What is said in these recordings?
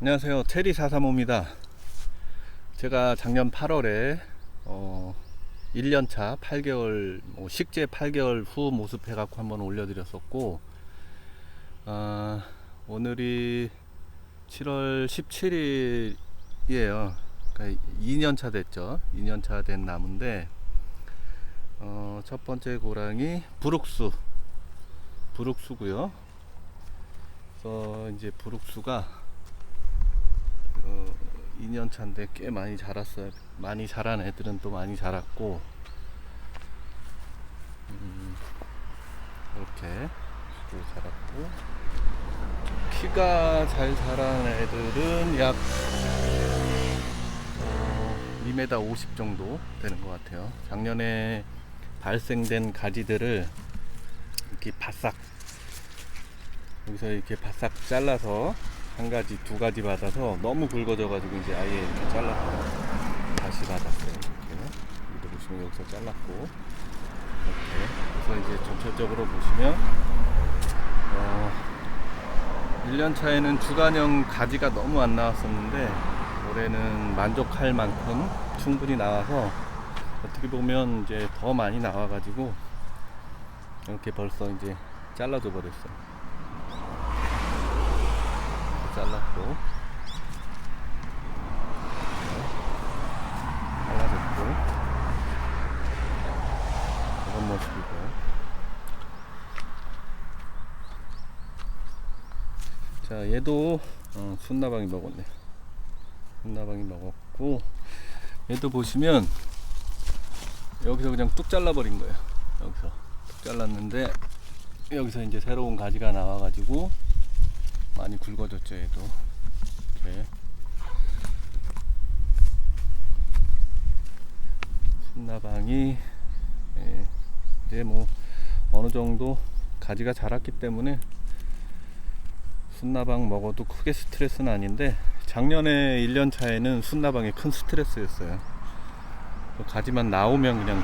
안녕하세요. 테리435입니다. 제가 작년 8월에 어, 1년차 8개월, 뭐 식재 8개월 후 모습 해갖고 한번 올려드렸었고, 아, 오늘이 7월 17일이에요. 그러니까 2년차 됐죠. 2년차 된 나무인데, 어, 첫 번째 고랑이 부룩수. 부룩수고요. 그래서 이제 부룩수가 어, 2년 차인데 꽤 많이 자랐어요. 많이 자란 애들은 또 많이 자랐고, 음, 이렇게 또 자랐고, 키가 잘 자란 애들은 약 어, 2m 50 정도 되는 것 같아요. 작년에 발생된 가지들을 이렇게 바싹 여기서 이렇게 바싹 잘라서 한 가지, 두 가지 받아서 너무 굵어져가지고 이제 아예 이렇게 잘라서 다시 받았어요. 이렇게. 여기도 보시면 여기서 잘랐고 이렇게. 그래서 이제 전체적으로 보시면 어, 1년 차에는 주간형 가지가 너무 안 나왔었는데 올해는 만족할 만큼 충분히 나와서 어떻게 보면 이제 더 많이 나와가지고 이렇게 벌써 이제 잘라줘 버렸어요. 잘랐고. 잘라졌고. 이런 모습이고. 자 얘도 어, 순나방이 먹었네. 순나방이 먹었고 얘도 보시면 여기서 그냥 뚝 잘라버린 거예요. 여기서. 뚝 잘랐는데 여기서 이제 새로운 가지가 나와가지고 많이 굵어졌죠 얘도. 이렇게. 순나방이 예, 이제 뭐 어느 정도 가지가 자랐기 때문에 순나방 먹어도 크게 스트레스는 아닌데 작년에 1년 차에는 순나방이 큰 스트레스였어요. 가지만 나오면 그냥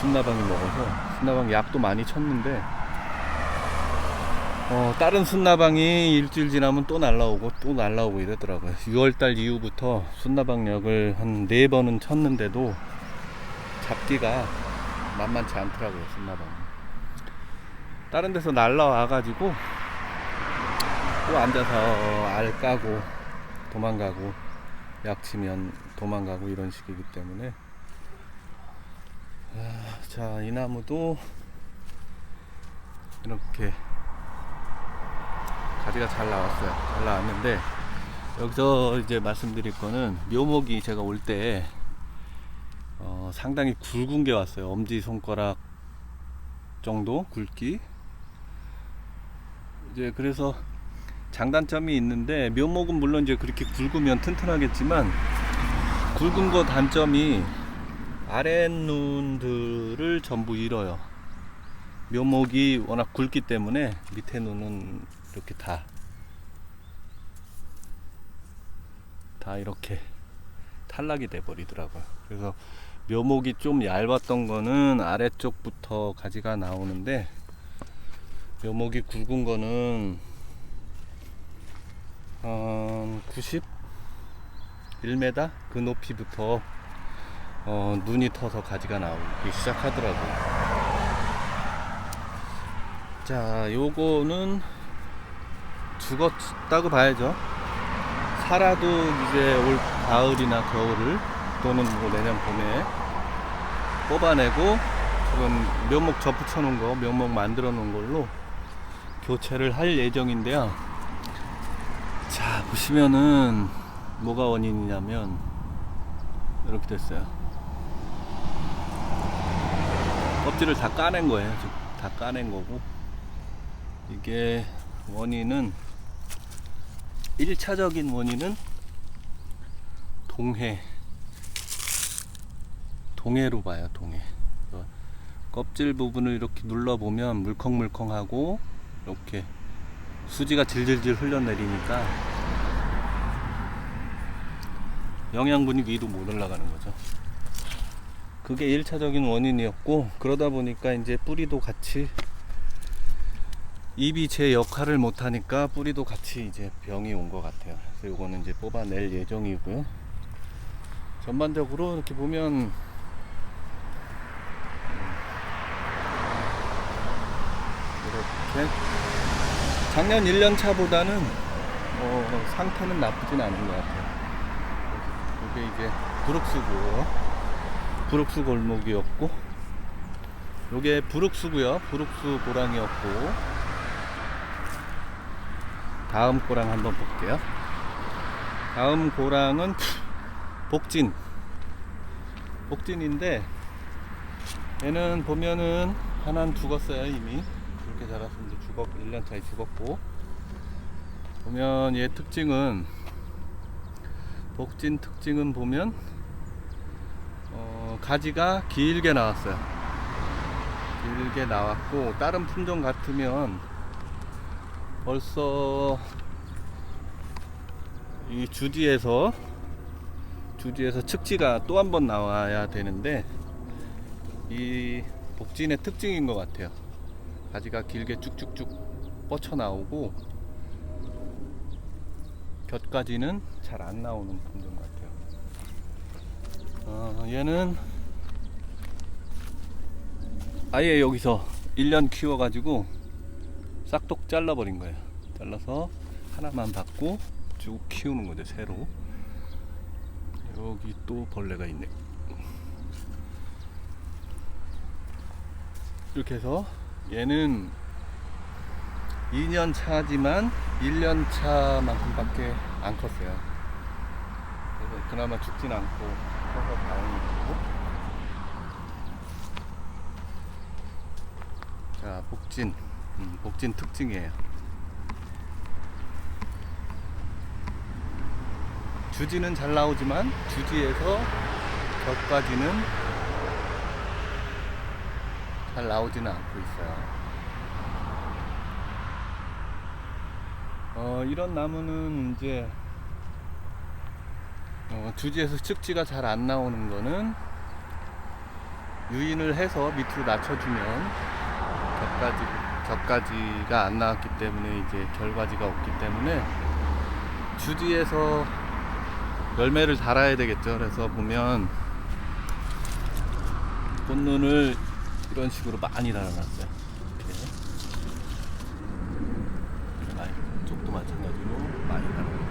순나방이 먹어서 순나방 약도 많이 쳤는데 어, 다른 순나방이 일주일 지나면 또 날라오고 또 날라오고 이러더라고요. 6월달 이후부터 순나방역을 한 네 번은 쳤는데도 잡기가 만만치 않더라고요. 순나방. 다른 데서 날라와가지고 또 앉아서 알 까고 도망가고 약 치면 도망가고 이런 식이기 때문에 아, 자, 이 나무도 이렇게 가지가 잘 나왔어요. 잘 나왔는데 여기서 이제 말씀드릴 거는 묘목이 제가 올때 어, 상당히 굵은 게 왔어요. 엄지 손가락 정도 굵기. 이제 그래서 장단점이 있는데 묘목은 물론 이제 그렇게 굵으면 튼튼하겠지만 굵은 거 단점이 아랫눈들을 전부 잃어요. 묘목이 워낙 굵기 때문에 밑에 눈은 이렇게 다, 다 이렇게 탈락이 돼 버리더라고요. 그래서 묘목이 좀 얇았던 거는 아래쪽부터 가지가 나오는데 묘목이 굵은 거는 어, 90 1m 그 높이부터 어, 눈이 터서 가지가 나오기 시작하더라고요. 자, 요거는 죽었다고 봐야죠. 살아도 이제 올 가을이나 겨울을 또는 뭐 내년 봄에 뽑아내고 지금 묘목 접붙여 놓은 거, 묘목 만들어 놓은 걸로 교체를 할 예정인데요. 자, 보시면은 뭐가 원인이냐면 이렇게 됐어요. 껍질을 다 까낸 거예요. 다 까낸 거고 이게 원인은 1차적인 원인은 동해 동해로 봐요 동해. 껍질 부분을 이렇게 눌러보면 물컹물컹하고 이렇게 수지가 질질질 흘러내리니까 영양분이 위로 못 올라가는 거죠. 그게 1차적인 원인이었고 그러다 보니까 이제 뿌리도 같이 잎이 제 역할을 못하니까 뿌리도 같이 이제 병이 온 것 같아요. 그래서 이거는 이제 뽑아낼 예정이고요. 전반적으로 이렇게 보면 이렇게 작년 1년 차보다는 뭐 상태는 나쁘진 않은 것 같아요. 이게 이제 브룩스고요. 브룩스 골목이었고, 요게 브룩스고요. 브룩스 고랑이었고, 다음 고랑 한번 볼게요. 다음 고랑은 복진. 복진인데, 얘는 보면은 하나는 죽었어요, 이미. 이렇게 자랐으면 이제 죽었, 1년 차에 죽었고. 보면 얘 특징은, 복진 특징은 보면, 어, 가지가 길게 나왔어요. 길게 나왔고, 다른 품종 같으면 벌써 이 주지에서 주지에서 측지가 또 한 번 나와야 되는데 이 복진의 특징인 것 같아요. 가지가 길게 쭉쭉쭉 뻗쳐 나오고 곁가지는 잘 안 나오는 품종 같아요. 어, 얘는 아예 여기서 1년 키워가지고 싹둑 잘라버린 거예요. 잘라서 하나만 받고 쭉 키우는 거죠, 새로. 여기 또 벌레가 있네. 이렇게 해서 얘는 2년 차지만 1년 차만큼밖에 안 컸어요. 그래서 그나마 죽진 않고 커서 다행이고. 자, 복진. 음, 복진 특징이에요. 주지는 잘 나오지만 주지에서 격까지는 잘 나오지는 않고 있어요. 어, 이런 나무는 이제 어, 주지에서 측지가 잘 안 나오는 거는 유인을 해서 밑으로 낮춰주면 격가지, 격가지가 안 나왔기 때문에 이제 결과지가 없기 때문에 주지에서 열매를 달아야 되겠죠. 그래서 보면 꽃눈을 이런 식으로 많이 달아놨어요. 이렇게. 많이, 이쪽도 마찬가지로 많이 달아놨죠.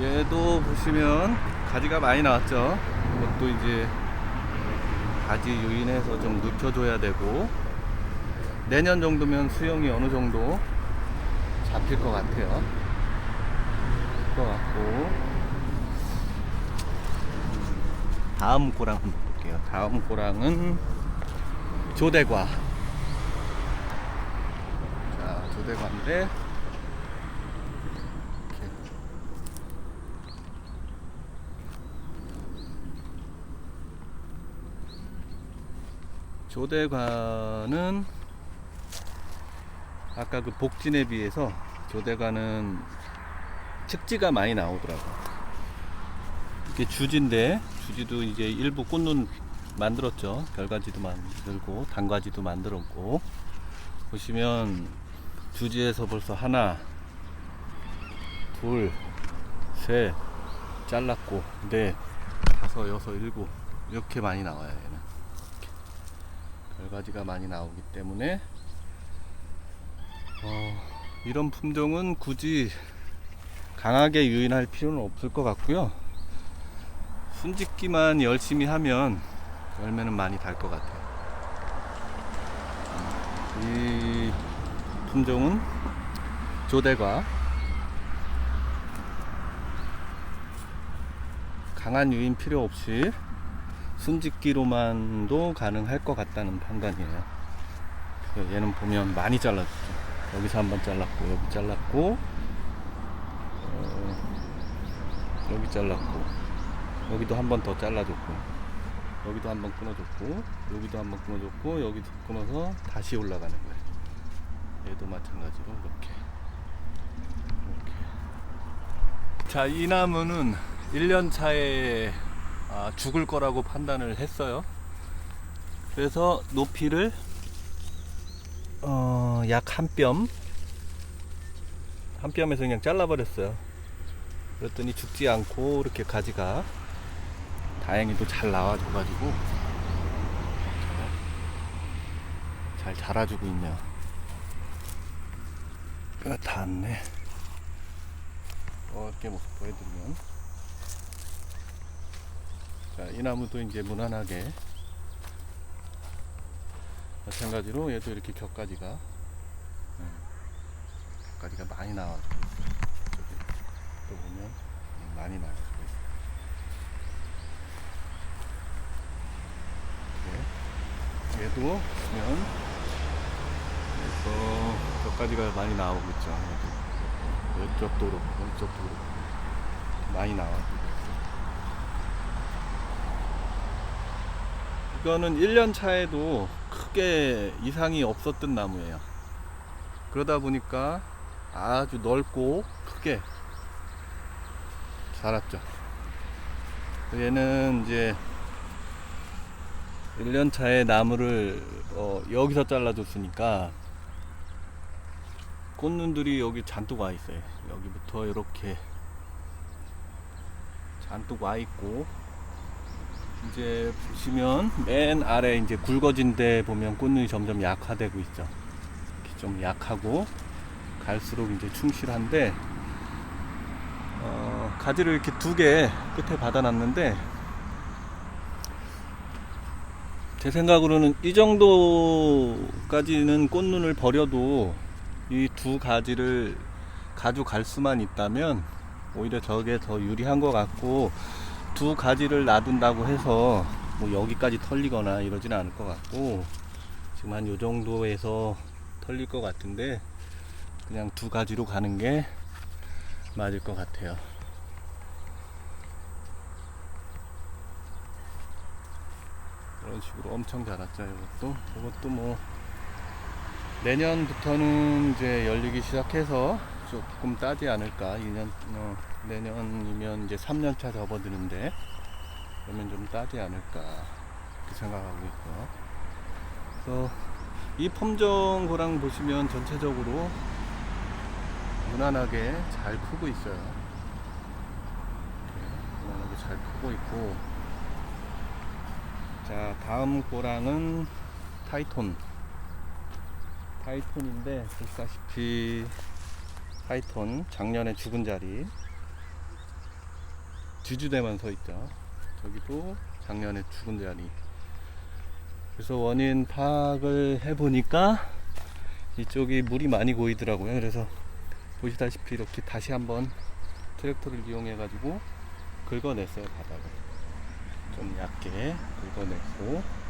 얘도 보시면 가지가 많이 나왔죠. 이것도 이제 가지 유인해서 좀 눕혀줘야 되고 내년 정도면 수영이 어느 정도 잡힐 것 같아요. 것 같고 다음 고랑 한번 볼게요. 다음 고랑은 조대과. 자, 조대과인데 이렇게 조대관은 아까 그 복진에 비해서 조대관은 측지가 많이 나오더라고요. 이게 주지인데 주지도 이제 일부 꽃눈 만들었죠. 결과지도 만들고 단과지도 만들었고 보시면 주지에서 벌써 하나, 둘, 셋 잘랐고 넷, 다섯, 여섯, 일곱 이렇게 많이 나와요. 얘는. 결과지가 많이 나오기 때문에 어, 이런 품종은 굳이 강하게 유인할 필요는 없을 것 같고요. 순짓기만 열심히 하면 열매는 많이 달 것 같아요. 이 품종은 조대과 강한 유인 필요 없이 순짓기로만도 가능할 것 같다는 판단이에요. 그래서 얘는 보면 많이 잘랐죠. 여기서 한 번 잘랐고, 여기 잘랐고, 어, 여기 잘랐고, 여기도 한 번 더 잘라줬고, 여기도 한 번 끊어줬고, 여기도 한 번 끊어줬고, 여기도 끊어서 다시 올라가는 거예요. 얘도 마찬가지로 이렇게. 이렇게. 자, 이 나무는 1년 차에 아, 죽을 거라고 판단을 했어요. 그래서 높이를 어, 약 한 뼘 한 뼘에서 그냥 잘라버렸어요. 그랬더니 죽지 않고 이렇게 가지가 다행히도 잘 나와줘가지고 잘 자라주고 있네요. 뼈가 닿았네. 어깨 모습 보여드리면 자, 이 나무도 이제 무난하게 마찬가지로 얘도 이렇게 격가지가 음, 격가지가 많이. 저기 또 보면 음, 많이 있어요. 이렇게. 얘도 보면 그래서 격가지가 많이 나오고 있죠. 이쪽도 그렇고 이쪽도 그렇고 많이 나와주고 있어요. 이거는 1년 차에도 크게 이상이 없었던 나무예요. 그러다 보니까 아주 넓고 크게 자랐죠. 얘는 이제 1년 차에 나무를 어, 여기서 잘라줬으니까 꽃눈들이 여기 잔뜩 와 있어요. 여기부터 이렇게 잔뜩 와 있고 이제 보시면 맨 아래 이제 굵어진 데 보면 꽃눈이 점점 약화되고 있죠. 좀 약하고 갈수록 이제 충실한데 어, 가지를 이렇게 두 개 끝에 받아놨는데 제 생각으로는 이 정도까지는 꽃눈을 버려도 이 두 가지를 가져갈 수만 있다면 오히려 저게 더 유리한 것 같고 두 가지를 놔둔다고 해서 뭐 여기까지 털리거나 이러지는 않을 것 같고 지금 한 요 정도에서 털릴 것 같은데 그냥 두 가지로 가는 게 맞을 것 같아요. 이런 식으로 엄청 자랐죠. 이것도 이것도 뭐 내년부터는 이제 열리기 시작해서 조금 따지 않을까. 2년 어, 내년이면 이제 3년차 접어드는데 그러면 좀 따지 않을까 이렇게 생각하고 있고요. 그래서 이 펌정고랑 보시면 전체적으로 무난하게 잘 크고 있어요. 무난하게 잘 크고 있고 자 다음 고랑은 타이톤 타이톤인데 보시다시피 타이톤 작년에 죽은 자리. 주주대만 서 있죠. 저기도 작년에 죽은 자리. 그래서 원인 파악을 해보니까 이쪽이 물이 많이 고이더라고요. 그래서 보시다시피 이렇게 다시 한번 트랙터를 이용해 가지고 긁어냈어요 바닥을. 좀 얇게 긁어냈고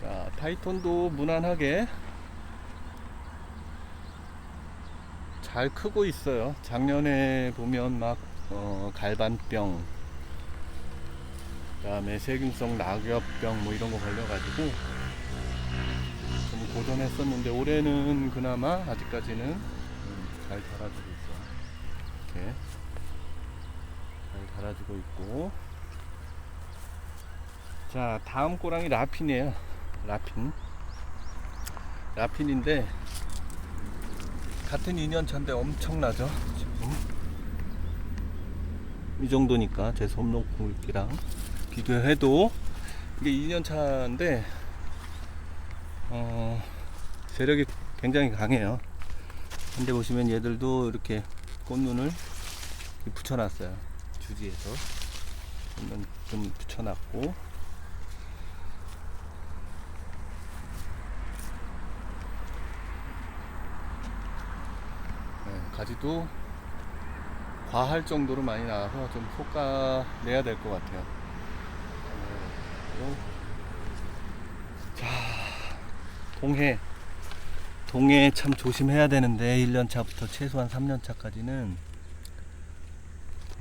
자 타이톤도 무난하게 잘 크고 있어요. 작년에 보면 막 어, 갈반병 그 다음에 세균성 낙엽병 뭐 이런 거 걸려가지고 좀 고전했었는데 올해는 그나마 아직까지는 음, 잘 자라주고 있어요. 이렇게 잘 자라주고 있고. 자 다음 꼬랑이 라핀이에요 라핀. 라핀인데 같은 2년 차인데 엄청나죠 지금? 이 정도니까 제 솜록굵기랑 비교해도 이게 2년 차인데 어 세력이 굉장히 강해요. 근데 보시면 얘들도 이렇게 꽃눈을 붙여놨어요 주지에서. 좀 붙여놨고 네, 가지도 과할 정도로 많이 나와서 좀 효과 내야 될 것 같아요. 어, 자, 동해. 동해 참 조심해야 되는데, 1년 차부터 최소한 3년 차까지는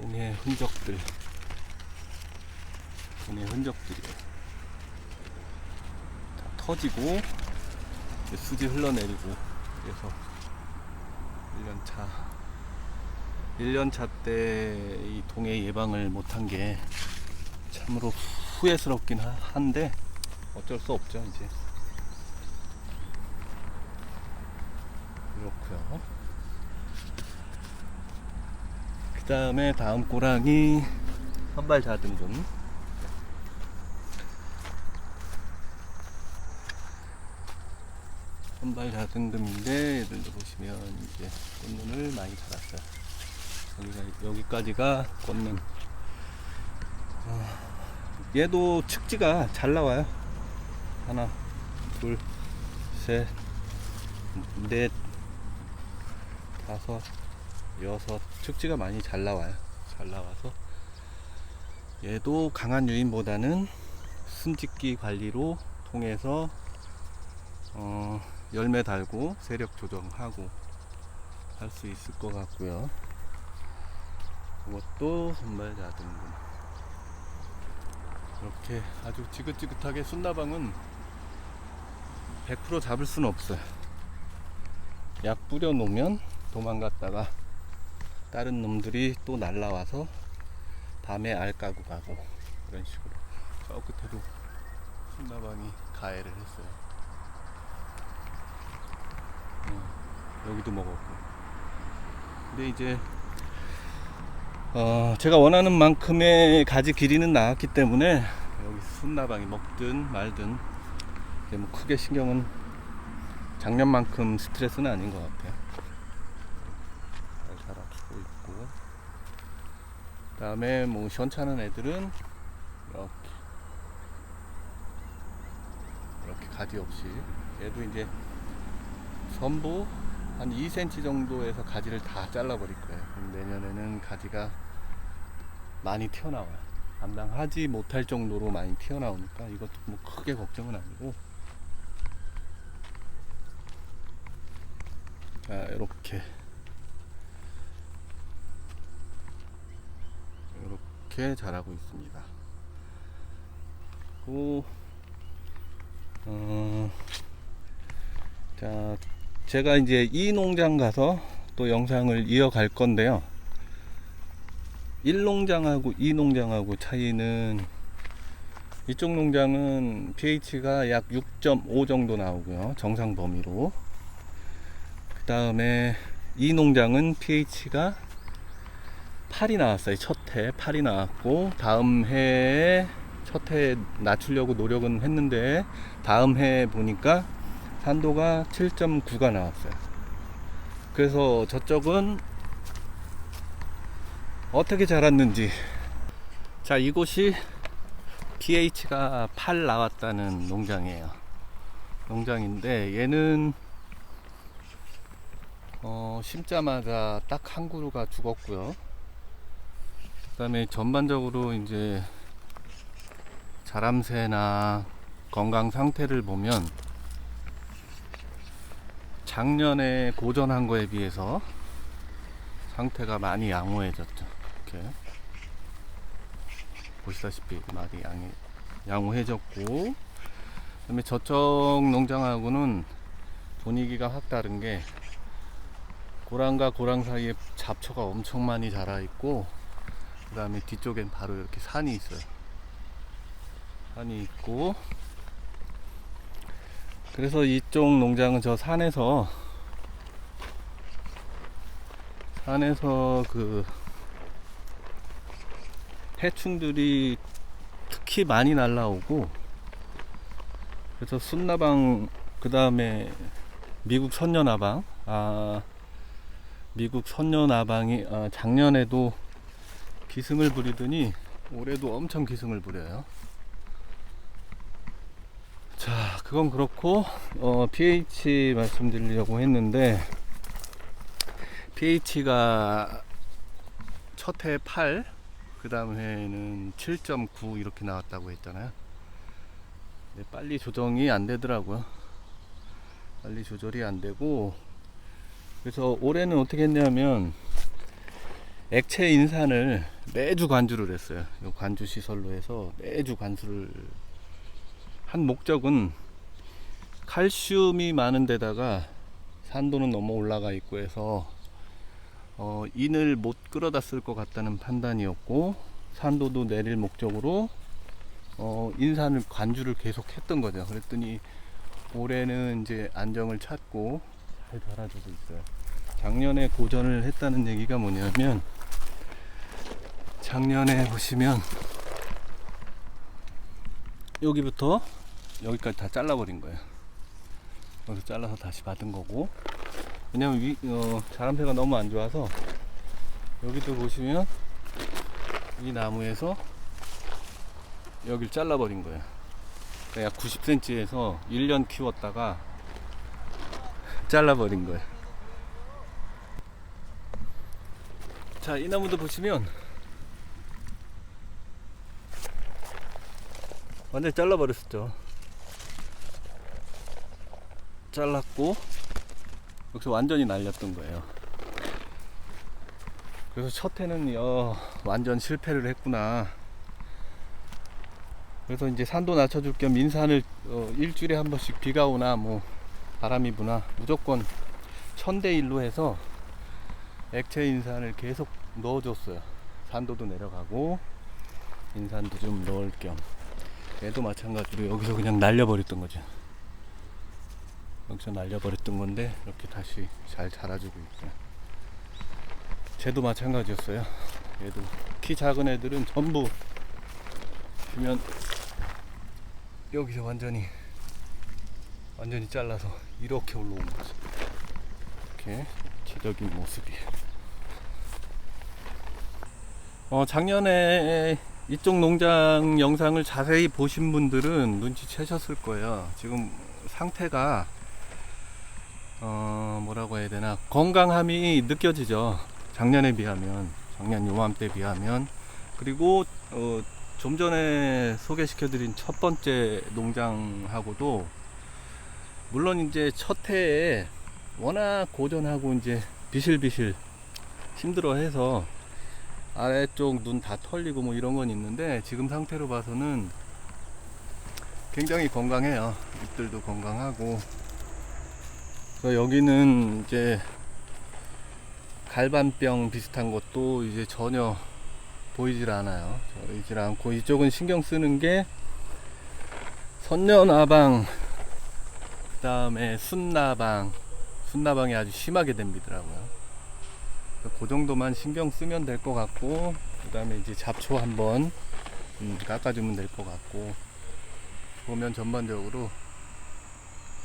동해 흔적들. 동해 흔적들이 다 터지고, 수지 흘러내리고, 그래서 1년 차. 1년 차 때 이 동해 예방을 못한 게 참으로 후회스럽긴 하- 한데 어쩔 수 없죠 이제. 그렇고요. 그 다음에 다음 꼬랑이 선발 자등금. 선발 자등금인데 얘들도 보시면 이제 꽃눈을 많이 달았어요. 여기가 여기까지가 꽃눈. 어, 얘도 측지가 잘 나와요. 하나, 둘, 셋, 넷, 다섯, 여섯. 측지가 많이 잘 나와요. 잘 나와서 얘도 강한 유인보다는 순짓기 관리로 통해서 어, 열매 달고 세력 조정하고 할 수 있을 것 같고요. 이것도 선발자 등급. 이렇게 아주 지긋지긋하게 순나방은 100% 잡을 수는 없어요. 약 뿌려 놓으면 도망갔다가 다른 놈들이 또 날라와서 밤에 알 까고 가고 그런 식으로 저 끝에도 순나방이 가해를 했어요. 음, 여기도 먹었고. 근데 이제 어, 제가 원하는 만큼의 가지 길이는 나왔기 때문에 여기 순나방이 먹든 말든 뭐 크게 신경은 작년만큼 스트레스는 아닌 것 같아요. 잘 자라주고 있고. 그다음에 뭐 시원찮은 애들은 이렇게 이렇게 가지 없이 얘도 이제 전부 한 2cm 정도에서 가지를 다 잘라버릴 거예요. 내년에는 가지가 많이 튀어나와요. 감당하지 못할 정도로 많이 튀어나오니까 이것도 뭐 크게 걱정은 아니고. 자, 이렇게. 이렇게 자라고 있습니다. 그, 어, 자, 제가 이제 이 농장 가서 또 영상을 이어갈 건데요. 1농장하고 2농장하고 차이는 이쪽 농장은 pH가 약 6.5 정도 나오고요. 정상 범위로. 그 다음에 이 농장은 pH가 8이 나왔어요. 첫 해 8이 나왔고 다음 해에 첫 해 낮추려고 노력은 했는데 다음 해 보니까 산도가 7.9가 나왔어요. 그래서 저쪽은 어떻게 자랐는지. 자, 이곳이 pH가 8 나왔다는 농장이에요. 농장인데 얘는 어, 심자마자 딱 한 그루가 죽었고요. 그다음에 전반적으로 이제 자람새나 건강 상태를 보면 작년에 고전한 거에 비해서 상태가 많이 양호해졌죠. 이렇게 보시다시피 많이 양이 양호해졌고, 그다음에 저쪽 농장하고는 분위기가 확 다른 게 고랑과 고랑 사이에 잡초가 엄청 많이 자라 있고, 그다음에 뒤쪽엔 바로 이렇게 산이 있어요. 산이 있고, 그래서 이쪽 농장은 저 산에서 산에서 그 해충들이 특히 많이 날라오고 그래서 순나방 그 다음에 미국 선녀나방 아 미국 선녀나방이 아, 작년에도 기승을 부리더니 올해도 엄청 기승을 부려요. 자, 그건 그렇고 어, pH 말씀드리려고 했는데 pH가 첫 해 8, 그 다음 해에는 7.9 이렇게 나왔다고 했잖아요. 네, 빨리 조정이 안 되더라고요. 빨리 조절이 안 되고 그래서 올해는 어떻게 했냐면 액체 인산을 매주 관주를 했어요. 요 관주 시설로 해서 매주 관수를 한 목적은 칼슘이 많은 데다가 산도는 너무 올라가 있고 해서 어, 인을 못 끌어다 쓸 것 같다는 판단이었고 산도도 내릴 목적으로 어, 인산을 관주를 계속 했던 거죠. 그랬더니 올해는 이제 안정을 찾고 잘 달아주고 있어요. 작년에 고전을 했다는 얘기가 뭐냐면 작년에 보시면 여기부터 여기까지 다 잘라버린 거예요. 여기서 잘라서 다시 받은 거고 왜냐면 위, 어, 자람패가 너무 안 좋아서 여기도 보시면 이 나무에서 여길 잘라버린 거예요. 그러니까 약 90cm에서 1년 키웠다가 잘라버린 거예요. 자, 이 나무도 보시면 완전 히 잘라버렸었죠. 잘랐고 여기서 완전히 날렸던 거예요. 그래서 첫 해는 어, 완전 실패를 했구나. 그래서 이제 산도 낮춰줄 겸 인산을 어, 일주일에 한 번씩 비가 오나 뭐 바람이 부나 무조건 천대 일로 해서 액체 인산을 계속 넣어줬어요. 산도도 내려가고 인산도 좀 넣을 겸. 얘도 마찬가지로 여기서 그냥 날려버렸던 거죠. 여기서 날려버렸던 건데 이렇게 다시 잘 자라주고 있어요. 쟤도 마찬가지였어요. 얘도 키 작은 애들은 전부 보면 여기서 완전히 완전히 잘라서 이렇게 올라온 거죠. 이렇게 기적인 모습이에요. 어, 작년에 이쪽 농장 영상을 자세히 보신 분들은 눈치채셨을 거예요. 지금 상태가 어, 뭐라고 해야 되나 건강함이 느껴지죠. 작년에 비하면 작년 요맘때 비하면 그리고 어, 좀 전에 소개시켜 드린 첫 번째 농장하고도 물론 이제 첫 해에 워낙 고전하고 이제 비실비실 힘들어해서 아래쪽 눈 다 털리고 뭐 이런 건 있는데 지금 상태로 봐서는 굉장히 건강해요. 잎들도 건강하고 여기는 이제 갈반병 비슷한 것도 이제 전혀 보이질 않아요. 보이질 않고 이쪽은 신경 쓰는 게 선녀나방 그 다음에 순나방 순나방이 아주 심하게 됩니더라고요. 그 정도만 신경 쓰면 될 것 같고 그 다음에 이제 잡초 한번 음, 깎아주면 될 것 같고 보면 전반적으로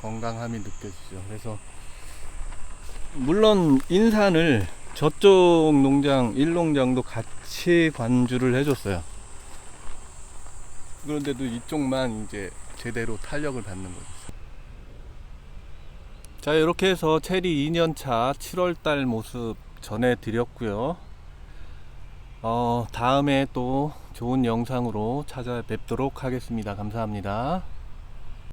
건강함이 느껴지죠. 그래서 물론 인산을 저쪽 농장 일농장도 같이 관주를 해줬어요. 그런데도 이쪽만 이제 제대로 탄력을 받는 거죠. 자 이렇게 해서 체리 2년차 7월달 모습 전해드렸고요. 어, 다음에 또 좋은 영상으로 찾아뵙도록 하겠습니다. 감사합니다.